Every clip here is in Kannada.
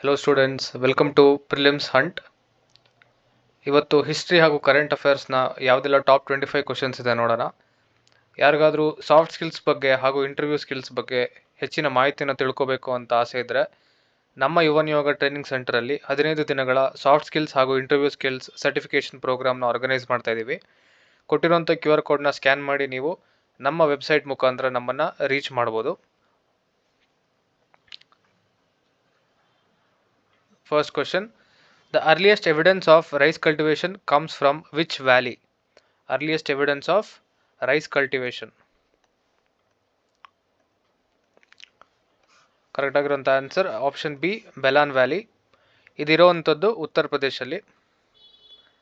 Hello students welcome to prelims hunt ಇವತ್ತು ಹಿಸ್ಟ್ರಿ ಹಾಗೂ ಕರೆಂಟ್ ಅಫೇರ್ಸ್ನ ಯಾವುದೆಲ್ಲ ಟಾಪ್ ಟ್ವೆಂಟಿ ಫೈವ್ ಕ್ವಶನ್ಸ್ ಇದೆ ನೋಡೋಣ. ಯಾರಿಗಾದರೂ ಸಾಫ್ಟ್ ಸ್ಕಿಲ್ಸ್ ಬಗ್ಗೆ ಹಾಗೂ ಇಂಟರ್ವ್ಯೂ ಸ್ಕಿಲ್ಸ್ ಬಗ್ಗೆ ಹೆಚ್ಚಿನ ಮಾಹಿತಿನ ತಿಳ್ಕೋಬೇಕು ಅಂತ ಆಸೆ ಇದ್ದರೆ ನಮ್ಮ ಯುವ ನಿಯೋಗ ಟ್ರೈನಿಂಗ್ ಸೆಂಟರಲ್ಲಿ ಹದಿನೈದು ದಿನಗಳ ಸಾಫ್ಟ್ ಸ್ಕಿಲ್ಸ್ ಹಾಗೂ ಇಂಟರ್ವ್ಯೂ ಸ್ಕಿಲ್ಸ್ ಸರ್ಟಿಫಿಕೇಷನ್ ಪ್ರೋಗ್ರಾಮ್ನ ಆರ್ಗನೈಸ್ ಮಾಡ್ತಾ ಇದ್ದೀವಿ ಕೊಟ್ಟಿರುವಂಥ ಕ್ಯೂ ಆರ್ ಕೋಡ್ನ ಸ್ಕ್ಯಾನ್ ಮಾಡಿ ನೀವು ನಮ್ಮ ವೆಬ್ಸೈಟ್ ಮುಖಾಂತರ ನಮ್ಮನ್ನು ರೀಚ್ ಮಾಡ್ಬೋದು. First question. The earliest evidence of rice cultivation comes from which valley? Earliest evidence of rice cultivation. Correct ಆಗಿರೋಂಥ answer option B Belan valley ಇದಿರೋವಂಥದ್ದು ಉತ್ತರ ಪ್ರದೇಶಲ್ಲಿ.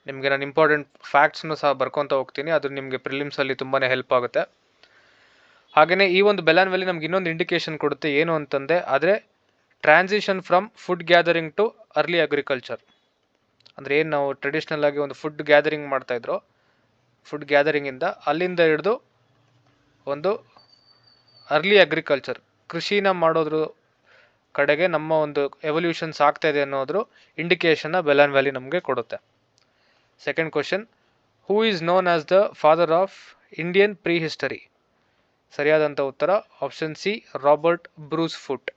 ನಿಮಗೆ ನಾನು ಇಂಪಾರ್ಟೆಂಟ್ ಫ್ಯಾಕ್ಟ್ಸ್ನು ಸಹ ಬರ್ಕೊತ ಹೋಗ್ತೀನಿ. ಅದು ನಿಮಗೆ ಪ್ರಿಲಿಮ್ಸಲ್ಲಿ ತುಂಬಾ ಹೆಲ್ಪ್ ಆಗುತ್ತೆ. ಹಾಗೆಯೇ ಈ ಒಂದು ಬೆಲಾನ್ ವ್ಯಾಲಿ ನಮ್ಗೆ ಇನ್ನೊಂದು ಇಂಡಿಕೇಶನ್ ಕೊಡುತ್ತೆ ಏನು ಅಂತಂದರೆ, ಆದರೆ transition from food gathering to early agriculture ಅಂದರೆ ಏನು ನಾವು ಟ್ರೆಡಿಷ್ನಲ್ ಆಗಿ ಒಂದು ಫುಡ್ ಗ್ಯಾದರಿಂಗ್ ಮಾಡ್ತಾಯಿದ್ರು ಫುಡ್ ಗ್ಯಾದರಿಂಗಿಂದ ಅಲ್ಲಿಂದ ಹಿಡಿದು ಒಂದು ಅರ್ಲಿ ಅಗ್ರಿಕಲ್ಚರ್ ಕೃಷಿನ ಮಾಡೋದ್ರ ಕಡೆಗೆ ನಮ್ಮ ಒಂದು ಎವಲ್ಯೂಷನ್ಸ್ ಇದೆ ಅನ್ನೋದ್ರ ಇಂಡಿಕೇಷನ್ನ ಬೆಲನ್ ವ್ಯಾಲಿ ನಮಗೆ ಕೊಡುತ್ತೆ. Second question who is known as the father of Indian prehistory ಸರಿಯಾದಂಥ ಉತ್ತರ option C Robert Bruce Foote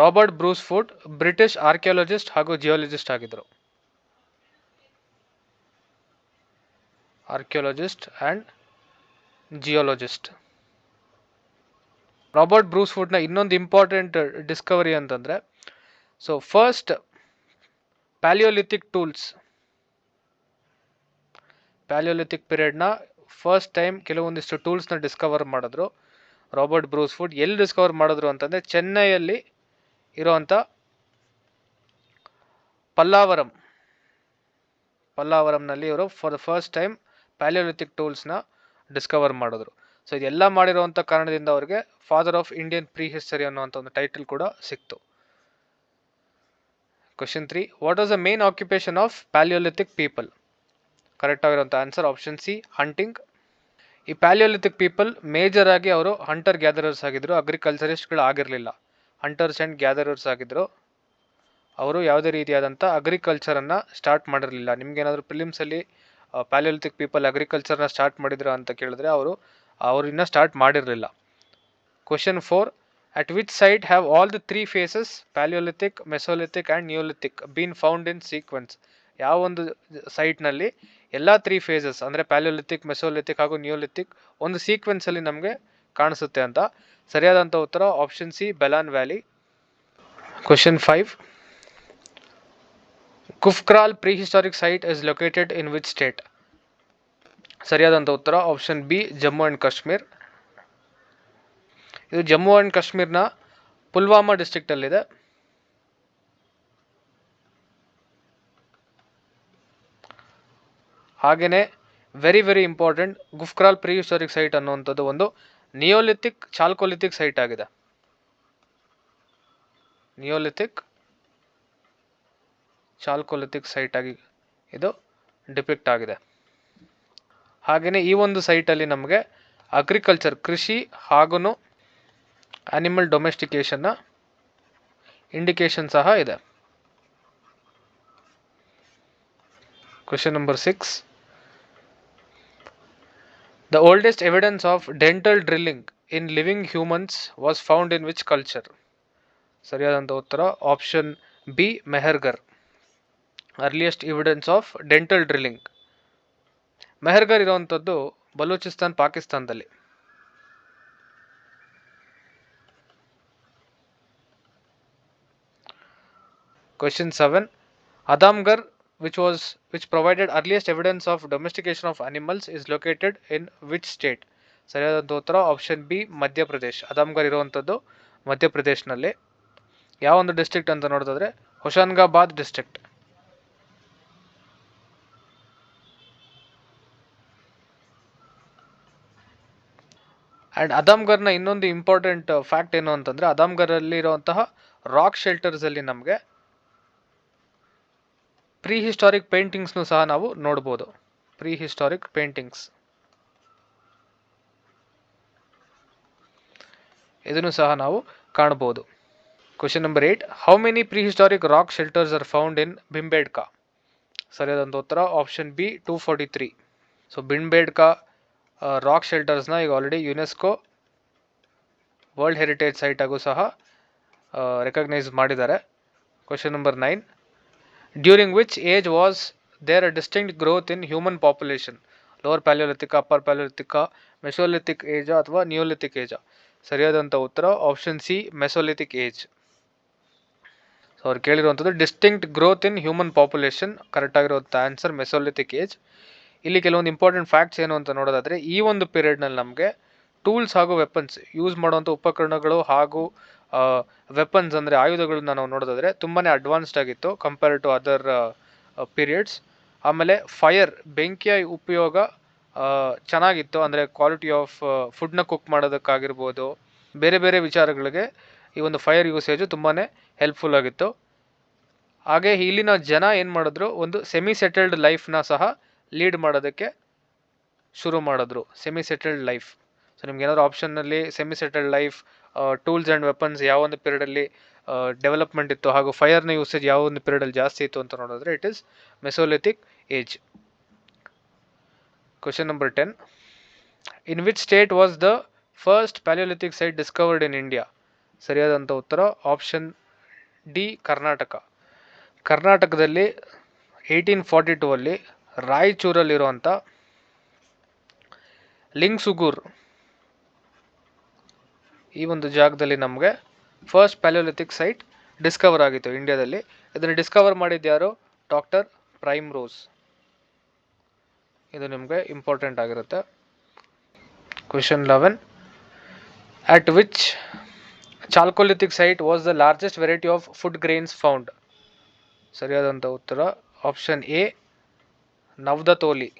Robert Bruce Foote, British archaeologist ಹಾಗೂ ಜಿಯಾಲಜಿಸ್ಟ್ ಆಗಿದ್ದರು. Archaeologist and geologist. Robert Bruce ಫುಡ್ನ ಇನ್ನೊಂದು ಇಂಪಾರ್ಟೆಂಟ್ ಡಿಸ್ಕವರಿ ಅಂತಂದರೆ so first palaeolithic tools palaeolithic ಪೀರಿಯಡ್ನ first time ಕೆಲವೊಂದಿಷ್ಟು ಟೂಲ್ಸ್ನ ಡಿಸ್ಕವರ್ ಮಾಡಿದ್ರು. ರಾಬರ್ಟ್ ಬ್ರೂಸ್ ಫುಡ್ ಎಲ್ಲಿ ಡಿಸ್ಕವರ್ ಮಾಡಿದ್ರು ಅಂತಂದರೆ, ಚೆನ್ನೈಯಲ್ಲಿ ಇರೋವಂಥ ಪಲ್ಲಾವರಂ. ಪಲ್ಲಾವರಂನಲ್ಲಿ ಇವರು for the first time palaeolithic ಟೂಲ್ಸ್ನ discover ಮಾಡಿದ್ರು. ಸೊ ಇದೆಲ್ಲ ಮಾಡಿರುವಂಥ ಕಾರಣದಿಂದ ಅವರಿಗೆ father of Indian pre history ಅನ್ನುವಂಥ ಒಂದು ಟೈಟಲ್ ಕೂಡ ಸಿಕ್ತು. Question three what was the main occupation of palaeolithic people correct ಆಗಿರುವಂಥ ಆನ್ಸರ್ ಆಪ್ಷನ್ ಸಿ ಹಂಟಿಂಗ್ ಈ ಪ್ಯಾಲಿಯೋಲಿಥಿಕ್ ಪೀಪಲ್ ಮೇಜರ್ ಆಗಿ ಅವರು ಹಂಟರ್ ಗ್ಯಾದರರ್ಸ್ ಆಗಿದ್ರು ಅಗ್ರಿಕಲ್ಚರಿಸ್ಟ್ಗಳು ಆಗಿರಲಿಲ್ಲ ಹಂಟರ್ಸ್ ಆ್ಯಂಡ್ ಗ್ಯಾದರರ್ಸ್ ಆಗಿದ್ದರು ಅವರು ಯಾವುದೇ ರೀತಿಯಾದಂಥ ಅಗ್ರಿಕಲ್ಚರನ್ನು ಸ್ಟಾರ್ಟ್ ಮಾಡಿರಲಿಲ್ಲ. ನಿಮಗೇನಾದರೂ ಫಿಲಿಮ್ಸಲ್ಲಿ ಪ್ಯಾಲಿಯೋಲಿಥಿಕ್ ಪೀಪಲ್ ಅಗ್ರಿಕಲ್ಚರ್ನ ಸ್ಟಾರ್ಟ್ ಮಾಡಿದ್ರು ಅಂತ ಕೇಳಿದ್ರೆ ಅವರು ಅವರು ಇನ್ನೂ ಸ್ಟಾರ್ಟ್ ಮಾಡಿರಲಿಲ್ಲ. Question four at which site have all the three phases palaeolithic mesolithic and neolithic been found in sequence ಯಾವ ಒಂದು ಸೈಟ್ನಲ್ಲಿ ಎಲ್ಲ ತ್ರೀ ಫೇಸಸ್ ಅಂದರೆ ಪ್ಯಾಲಿಯೋಲಿಥಿಕ್ ಮೆಸೋಲಿಥಿಕ್ ಹಾಗೂ ನ್ಯೂಲಿಥಿಕ್ ಒಂದು ಸೀಕ್ವೆನ್ಸಲ್ಲಿ ನಮಗೆ ಕಾಣಿಸುತ್ತೆ ಅಂತ ಸರಿಯಾದಂಥ ಉತ್ತರ option C Belan valley question five Gufkral pre historic site is located in which state ಸರಿಯಾದಂಥ ಉತ್ತರ option B Jammu and Kashmir ಇದು ಜಮ್ಮು ಆ್ಯಂಡ್ ಕಾಶ್ಮೀರ್ನ ಪುಲ್ವಾಮಾ ಡಿಸ್ಟಿಕ್ಟಲ್ಲಿದೆ ಹಾಗೆಯೇ very very important Gufkral prehistoric site ಅನ್ನುವಂಥದ್ದು ಒಂದು ನಿಯೋಲಿಥಿಕ್ ಚಾಲ್ಕೋಲಿಥಿಕ್ ಸೈಟ್ ಆಗಿದೆ. ನಿಯೋಲಿಥಿಕ್ ಚಾಲ್ಕೋಲಿಥಿಕ್ ಸೈಟ್ ಆಗಿ ಇದು ಡಿಪಿಕ್ಟ್ ಆಗಿದೆ. ಹಾಗೆಯೇ ಈ ಒಂದು ಸೈಟಲ್ಲಿ ನಮಗೆ ಅಗ್ರಿಕಲ್ಚರ್ ಕೃಷಿ ಹಾಗೂ ಆನಿಮಲ್ ಡೊಮೆಸ್ಟಿಕೇಷನ್ನ ಇಂಡಿಕೇಶನ್ ಸಹ ಇದೆ. Question number six The oldest evidence of dental drilling in living humans was found in which culture? ಸರಿಯಾದಂಥ ಉತ್ತರ option B Mehrgarh. Earliest evidence of dental drilling Mehrgarh ಇರುವಂಥದ್ದು ಬಲೂಚಿಸ್ತಾನ್, ಪಾಕಿಸ್ತಾನದಲ್ಲಿ. Question seven Adamgarh which was, which provided earliest evidence of domestication of animals is located in which state? ಸರಿಯಾದಂಥ ಉತ್ತರ ಆಪ್ಷನ್ ಬಿ ಮಧ್ಯಪ್ರದೇಶ್ ಅದಾಮ್ಗರ್ ಇರುವಂಥದ್ದು ಮಧ್ಯಪ್ರದೇಶ್ನಲ್ಲಿ ಯಾವ ಒಂದು ಡಿಸ್ಟ್ರಿಕ್ಟ್ ಅಂತ ನೋಡಿದ್ರೆ ಹೊಶಾನ್ಗಾಬಾದ್ ಡಿಸ್ಟ್ರಿಕ್ಟ್ ಆ್ಯಂಡ್ ಅದಾಮ್ಗರ್ನ ಇನ್ನೊಂದು ಇಂಪಾರ್ಟೆಂಟ್ ಫ್ಯಾಕ್ಟ್ ಏನು ಅಂತಂದರೆ ಅದಾಮ್ಗರಲ್ಲಿ ಇರುವಂತಹ ರಾಕ್ ಶೆಲ್ಟರ್ಸಲ್ಲಿ ನಮಗೆ ಪ್ರೀ ಹಿಸ್ಟಾರಿಕ್ ಪೇಂಟಿಂಗ್ಸ್ನು ಸಹ ನಾವು ನೋಡ್ಬೋದು. Pre historic paintings. ಇದನ್ನು ಸಹ ನಾವು ಕಾಣ್ಬೋದು. Question number eight how many pre historic rock shelters are found in Bhimbetka ಸರಿಯಾದಂಥ ಉತ್ತರ option B two forty three so Bhimbetka rock ಶೆಲ್ಟರ್ಸ್ನ ಈಗ ಆಲ್ರೆಡಿ ಯುನೆಸ್ಕೋ ವರ್ಲ್ಡ್ ಹೆರಿಟೇಜ್ ಸೈಟಾಗೂ ಸಹ ರೆಕಗ್ನೈಸ್ ಮಾಡಿದ್ದಾರೆ. Question number nine during which age was there a distinct growth in human population? Lower palaeolithic upper palaeolithic mesolithic ಏಜಾ ಅಥವಾ ನಿಯೋಲಿಥಿಕ್ ಏಜಾ ಸರಿಯಾದಂಥ ಉತ್ತರ option C mesolithic age so ಅವ್ರು ಕೇಳಿರುವಂಥದ್ದು distinct growth in human population correct ಆಗಿರುವಂಥ ಆನ್ಸರ್ ಮೆಸೋಲಿಥಿಕ್ ಏಜ್ ಇಲ್ಲಿ ಕೆಲವೊಂದು ಇಂಪಾರ್ಟೆಂಟ್ ಫ್ಯಾಕ್ಟ್ಸ್ ಏನು ಅಂತ ನೋಡೋದಾದರೆ, ಈ ಒಂದು ಪೀರಿಯಡ್ನಲ್ಲಿ ನಮಗೆ ಟೂಲ್ಸ್ ಹಾಗೂ ವೆಪನ್ಸ್ ಯೂಸ್ ಮಾಡುವಂಥ ಉಪಕರಣಗಳು ಹಾಗೂ ವೆಪನ್ಸ್ ಅಂದರೆ ಆಯುಧಗಳನ್ನ ನಾವು ನೋಡೋದಾದ್ರೆ ತುಂಬಾ ಅಡ್ವಾನ್ಸ್ಡ್ ಆಗಿತ್ತು ಕಂಪೇರ್ ಟು ಅದರ್ ಪೀರಿಯಡ್ಸ್ ಆಮೇಲೆ ಫೈರ್ ಬೆಂಕಿಯ ಉಪಯೋಗ ಚೆನ್ನಾಗಿತ್ತು. ಅಂದರೆ ಕ್ವಾಲಿಟಿ ಆಫ್ ಫುಡ್ನ ಕುಕ್ ಮಾಡೋದಕ್ಕಾಗಿರ್ಬೋದು. ಬೇರೆ ಬೇರೆ ವಿಚಾರಗಳಿಗೆ ಈ ಒಂದು ಫೈರ್ ಯೂಸೇಜು ತುಂಬಾ ಹೆಲ್ಪ್ಫುಲ್ ಆಗಿತ್ತು. ಹಾಗೆ ಇಲ್ಲಿನ ಜನ ಏನು ಮಾಡಿದ್ರು, ಒಂದು ಸೆಮಿ ಸೆಟಲ್ಡ್ ಲೈಫ್ನ ಸಹ ಲೀಡ್ ಮಾಡೋದಕ್ಕೆ ಶುರು ಮಾಡಿದ್ರು. ಸೆಮಿ ಸೆಟಲ್ಡ್ ಲೈಫ್ ಸೊ ನಿಮ್ಗೆ ಏನಾದ್ರು ಆಪ್ಷನ್ನಲ್ಲಿ semi settled life tools and weapons ಯಾವ ಒಂದು ಪೀರಿಯಡಲ್ಲಿ ಡೆವಲಪ್ಮೆಂಟ್ ಇತ್ತು ಹಾಗೂ ಫೈರ್ನ ಯೂಸೇಜ್ ಯಾವ ಒಂದು ಪೀರಿಯಡಲ್ಲಿ ಜಾಸ್ತಿ ಇತ್ತು ಅಂತ ನೋಡಿದ್ರೆ it is mesolithic age question number ten in which state was the first palaeolithic site discovered in India ಸರಿಯಾದಂಥ ಉತ್ತರ ಆಪ್ಷನ್ ಡಿ ಕರ್ನಾಟಕ. ಕರ್ನಾಟಕದಲ್ಲಿ ಏಯ್ಟೀನ್ ಫಾರ್ಟಿ ಟೂ ಅಲ್ಲಿ ರಾಯಚೂರಲ್ಲಿರುವಂಥ ಲಿಂಗ್ಸುಗೂರ್ ಈ ಒಂದು ಜಾಗದಲ್ಲಿ ನಮಗೆ ಫಸ್ಟ್ ಪ್ಯಾಲಿಯೋಲಿಥಿಕ್ ಸೈಟ್ ಡಿಸ್ಕವರ್ ಆಗಿತ್ತು ಇಂಡಿಯಾದಲ್ಲಿ ಇದನ್ನು ಡಿಸ್ಕವರ್ ಮಾಡಿದ್ದು ಯಾರು? ಡಾಕ್ಟರ್ ಪ್ರೈಮ್ ರೋಸ್ ಇದು ನಿಮಗೆ ಇಂಪಾರ್ಟೆಂಟ್ ಆಗಿರುತ್ತೆ. Question eleven at which chalcolithic site was the largest variety of food grains found ಸರಿಯಾದಂಥ ಉತ್ತರ ಆಪ್ಷನ್ ಎ ನವ್ದತೋಲಿ.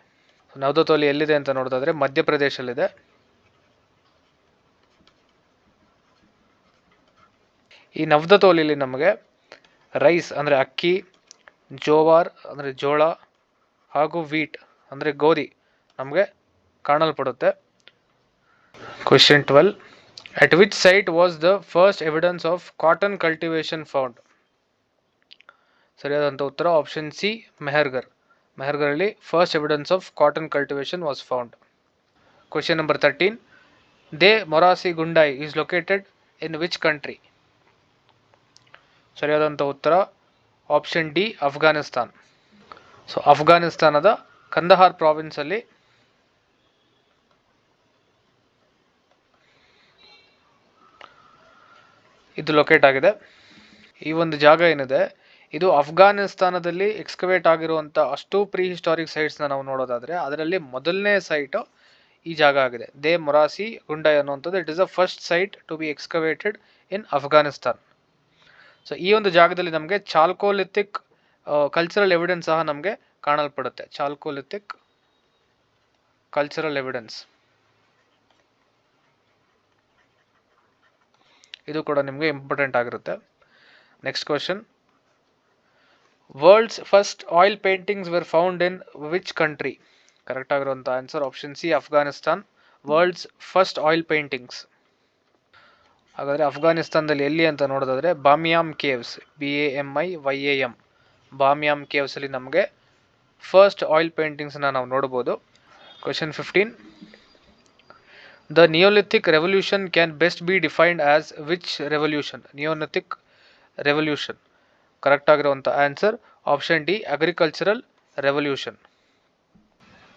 ನವ್ದತೋಲಿ ಎಲ್ಲಿದೆ ಅಂತ ನೋಡೋದಾದ್ರೆ ಮಧ್ಯಪ್ರದೇಶಲ್ಲಿದೆ. ಈ ನವದತೋಲಿಲಿ ನಮಗೆ ರೈಸ್ ಅಂದರೆ ಅಕ್ಕಿ, ಜೋವಾರ್ ಅಂದರೆ ಜೋಳ ಹಾಗೂ ವೀಟ್ ಅಂದರೆ ಗೋಧಿ ನಮಗೆ ಕಾಣಲ್ಪಡುತ್ತೆ. Question twelve at which site was the first evidence of cotton cultivation found ಸರಿಯಾದಂಥ ಉತ್ತರ option C Mehrgarh ಮೆಹರ್ಗರಲ್ಲಿ first evidence of cotton cultivation was found question number thirteen Deh Morasi Ghundai is located in which country ಸರಿಯಾದಂಥ ಉತ್ತರ ಆಪ್ಷನ್ ಡಿ ಅಫ್ಘಾನಿಸ್ತಾನ್. ಸೊ ಅಫ್ಘಾನಿಸ್ತಾನದ ಕಂದಹಾರ್ ಪ್ರಾವಿನ್ಸಲ್ಲಿ ಇದು ಲೊಕೇಟ್ ಆಗಿದೆ. ಈ ಒಂದು ಜಾಗ ಏನಿದೆ, ಇದು ಅಫ್ಘಾನಿಸ್ತಾನದಲ್ಲಿ ಎಕ್ಸ್ಕವೇಟ್ ಆಗಿರುವಂಥ ಅಷ್ಟು ಪ್ರೀ ಹಿಸ್ಟಾರಿಕ್ ಸೈಟ್ಸ್ನ ನಾವು ನೋಡೋದಾದರೆ, ಅದರಲ್ಲಿ ಮೊದಲನೇ ಸೈಟು ಈ ಜಾಗ ಆಗಿದೆ. ದೇ ಮೊರಾಸಿ ಗುಂಡೈ ಅನ್ನುವಂಥದ್ದು. It is a first site to be excavated in Afghanistan so ಈ ಒಂದು ಜಾಗದಲ್ಲಿ ನಮಗೆ ಚಾಲ್ಕೋಲಿಥಿಕ್ ಕಲ್ಚರಲ್ ಎವಿಡೆನ್ಸ್ ಸಹ ನಮಗೆ ಕಾಣಲ್ಪಡುತ್ತೆ. ಚಾಲ್ಕೋಲಿಥಿಕ್ ಕಲ್ಚರಲ್ ಎವಿಡೆನ್ಸ್ ಇದು ಕೂಡ ನಿಮಗೆ ಇಂಪಾರ್ಟೆಂಟ್ ಆಗಿರುತ್ತೆ. Next question world's first oil paintings were found in which country correct ಆಗಿರುವಂಥ answer option C Afghanistan world's first oil paintings ಹಾಗಾದರೆ ಅಫ್ಘಾನಿಸ್ತಾನದಲ್ಲಿ ಎಲ್ಲಿ ಅಂತ ನೋಡೋದಾದರೆ Bamiyan caves B A M I Y A M Bamiyan ಕೇವ್ಸಲ್ಲಿ ನಮಗೆ ಫಸ್ಟ್ ಆಯಿಲ್ ಪೇಂಟಿಂಗ್ಸನ್ನ ನಾವು ನೋಡ್ಬೋದು. Question fifteen the neolithic revolution can best be defined as which revolution neolithic revolution correct ಆಗಿರುವಂಥ answer option D agricultural revolution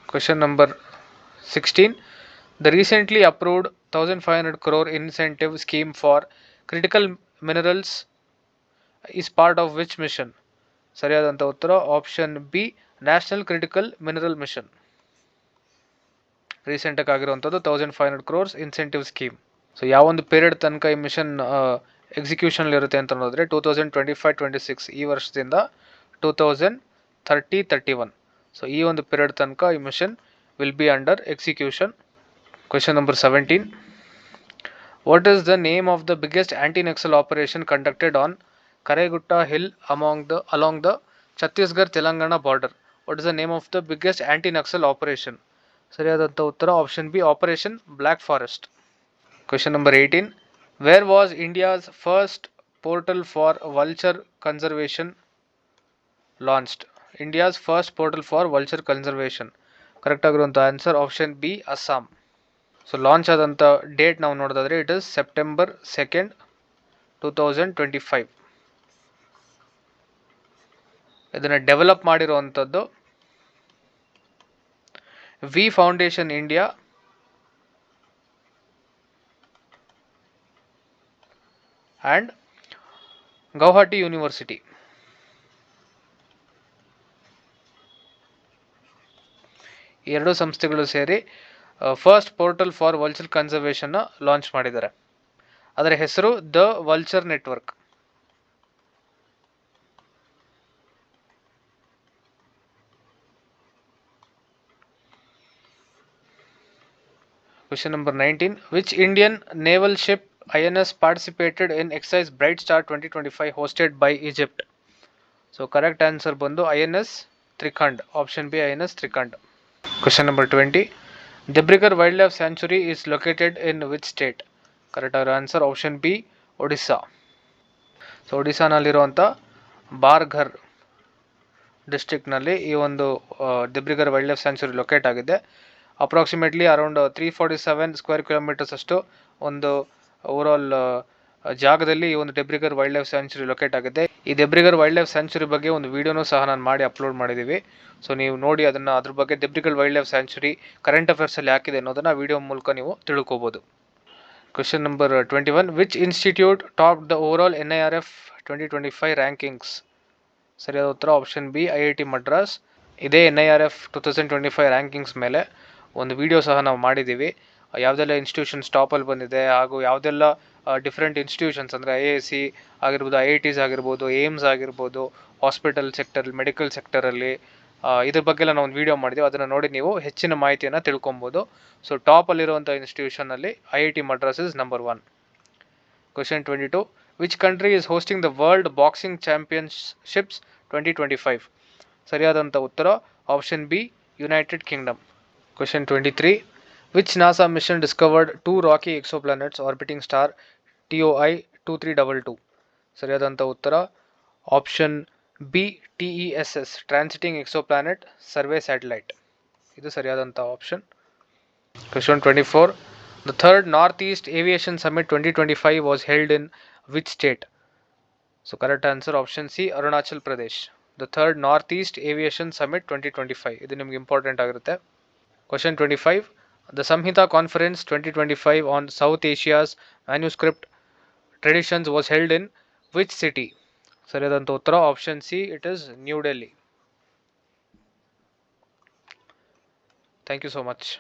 question number sixteen approved thousand five hundred crore incentive scheme for critical minerals is part of which mission ಸರಿಯಾದಂಥ ಉತ್ತರ option B national critical mineral mission ರೀಸೆಂಟಾಗಿ ಆಗಿರುವಂಥದ್ದು thousand five hundred crores incentive scheme so ಯಾವೊಂದು ಪೀರಿಯಡ್ ತನಕ ಈ ಮಿಷನ್ ಎಕ್ಸಿಕ್ಯೂಷನ್ ಇರುತ್ತೆ ಅಂತ ನೋಡಿದ್ರೆ two thousand twenty five twenty six ಈ ವರ್ಷದಿಂದ two thousand thirty thirty one so ಈ ಒಂದು ಪೀರಿಯಡ್ ತನಕ ಈ mission will be under execution question number seventeen what is the name of the biggest anti Naxal operation conducted on Karregutta hill among the along the Chhattisgarh Telangana border what is the name of the biggest anti Naxal operation ಸರಿಯಾದಂಥ ಉತ್ತರ option B operation black forest question number eighteen where was India's first portal for vulture conservation launched India's first portal for vulture conservation correct ಆಗಿರುವಂಥ answer option B Assam So launch ಆದಂಥ ಡೇಟ್ ನಾವು ನೋಡೋದಾದ್ರೆ it is September second two thousand twenty five ಇದನ್ನು ಡೆವಲಪ್ ಮಾಡಿರುವಂಥದ್ದು V foundation India and Guwahati university ಎರಡು ಸಂಸ್ಥೆಗಳು ಸೇರಿ ಫಸ್ಟ್ ಪೋರ್ಟಲ್ ಫಾರ್ ವಲ್ಚರ್ ಕನ್ಸರ್ವೇಷನ್ನ ಲಾಂಚ್ ಮಾಡಿದ್ದಾರೆ ಅದರ ಹೆಸರು the vulture network Question number 19. Which Indian naval ship INS participated in exercise Bright Star 2025 hosted by Egypt? So correct answer ಬಂದು INS Trikhand. Option B INS Trikhand. Question number 20. Debrigar Wildlife Sanctuary is located in which state? Correct ಅವರ answer option B Odisha so ಒಡಿಸ್ಸಾನಲ್ಲಿರುವಂಥ Bargarh ಡಿಸ್ಟಿಕ್ನಲ್ಲಿ ಈ ಒಂದು Debrigarh wildlife sanctuary locate ಆಗಿದೆ approximately around three forty seven square kilometres ಅಷ್ಟು ಒಂದು ಓವರಾಲ್ ಜಾಗದಲ್ಲಿ ಈ ಒಂದು Debrigarh wildlife sanctuary locate ಆಗಿದೆ ಈ ಡೆಬ್ರಿಗರ್ ವೈಲ್ಡ್ ಲೈಫ್ ಸ್ಯಾಂಚುರಿ ಬಗ್ಗೆ ಒಂದು ವಿಡಿಯೋನೂ ಸಹ ನಾನು ಮಾಡಿ ಅಪ್ಲೋಡ್ ಮಾಡಿದ್ದೀವಿ ಸೊ ನೀವು ನೋಡಿ ಅದನ್ನು, ಅದ್ರ ಬಗ್ಗೆ Debrigarh wildlife sanctuary current ಅಫೇರ್ಸಲ್ಲಿ ಹಾಕಿದೆ ಅನ್ನೋದನ್ನು ವಿಡಿಯೋ ಮೂಲಕ ನೀವು ತಿಳ್ಕೊಬೋದು. Question number twenty one which institute top the overall N I R F twenty twenty five rankings ಸರಿಯಾದ ಉತ್ತರ option B I I T Madras ಇದೇ N I R F two thousand twenty five rankings ಮೇಲೆ ಒಂದು ವಿಡಿಯೋ ಸಹ ನಾವು ಮಾಡಿದ್ದೀವಿ ಯಾವುದೆಲ್ಲ ಇನ್ಸ್ಟಿಟ್ಯೂಷನ್ಸ್ ಟಾಪಲ್ಲಿ ಬಂದಿದೆ ಹಾಗೂ ಯಾವುದೆಲ್ಲ ಡಿಫ್ರೆಂಟ್ ಇನ್ಸ್ಟಿಟ್ಯೂಷನ್ಸ್ ಅಂದರೆ ಐ ಎ ಸಿ ಆಗಿರ್ಬೋದು ಐ ಐ ಟಿಸ್ ಆಗಿರ್ಬೋದು ಏಮ್ಸ್ ಆಗಿರ್ಬೋದು ಹಾಸ್ಪಿಟಲ್ ಸೆಕ್ಟರ್ ಮೆಡಿಕಲ್ ಸೆಕ್ಟರಲ್ಲಿ ಇದ್ರ ಬಗ್ಗೆ ಎಲ್ಲ ನಾವು ಒಂದು ವೀಡಿಯೋ ಮಾಡಿದ್ದೀವಿ ಅದನ್ನು ನೋಡಿ ನೀವು ಹೆಚ್ಚಿನ ಮಾಹಿತಿಯನ್ನು ತಿಳ್ಕೊಬೋದು. ಸೊ ಟಾಪಲ್ಲಿರುವಂಥ ಇನ್ಸ್ಟಿಟ್ಯೂಷನಲ್ಲಿ I I T Madras is number one question twenty two which country is hosting the world boxing championships twenty twenty five ಸರಿಯಾದಂಥ ಉತ್ತರ option B United Kingdom question twenty three rocky exoplanets orbiting star T O I two three double two ಸರಿಯಾದಂಥ ಉತ್ತರ option B T E S S transiting exoplanet survey satellite ಇದು ಸರಿಯಾದಂಥ option question twenty four the third north east aviation summit twenty twenty five was held in which state so correct answer option C Arunachal Pradesh the third north east aviation summit twenty twenty five ಇದು ನಿಮ್ಗೆ ಇಂಪಾರ್ಟೆಂಟ್ ಆಗಿರುತ್ತೆ question twenty five The Samhita Conference 2025 on South Asia's manuscript traditions was held in which city? Saridantotra option C it is New Delhi. Thank you so much.